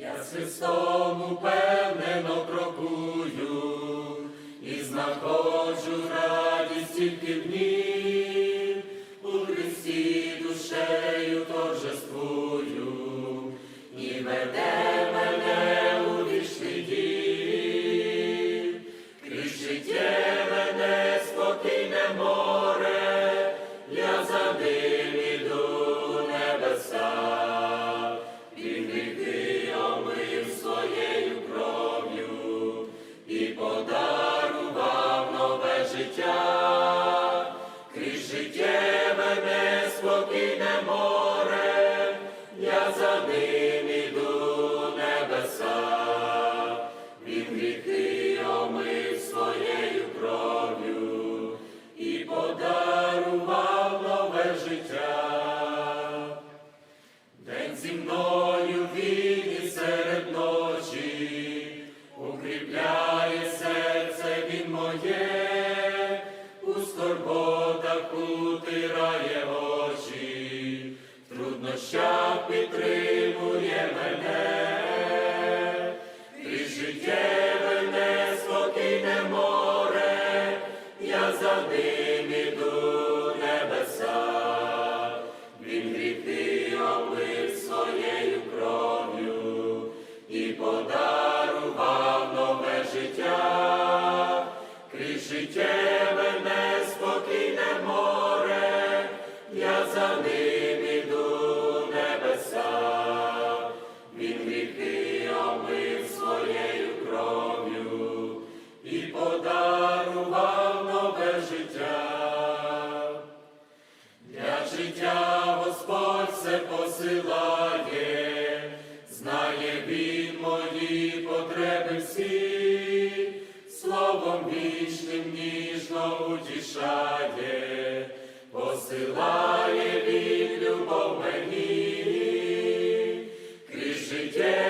Я з Христом упевнено крокую і знаходжу радість тільки в нім, у Христі душею торжествую, і веде мене у вічний дім, крізь життєве неспокійне море, крізь життєве неспокійне море, я за ним іду небеса. Він гріхи омив своєю кров'ю і подарував нове життя. День зі мною він і серед ночі, укріпляє серце він моє, життєве неспокійне море, я за ним іду небеса. Він гріхи омив своєю кров'ю і подарував нове життя. Для життя Господь все посилає, Словом вічним ніжно утішає, посилає він любов мені, крізь життя.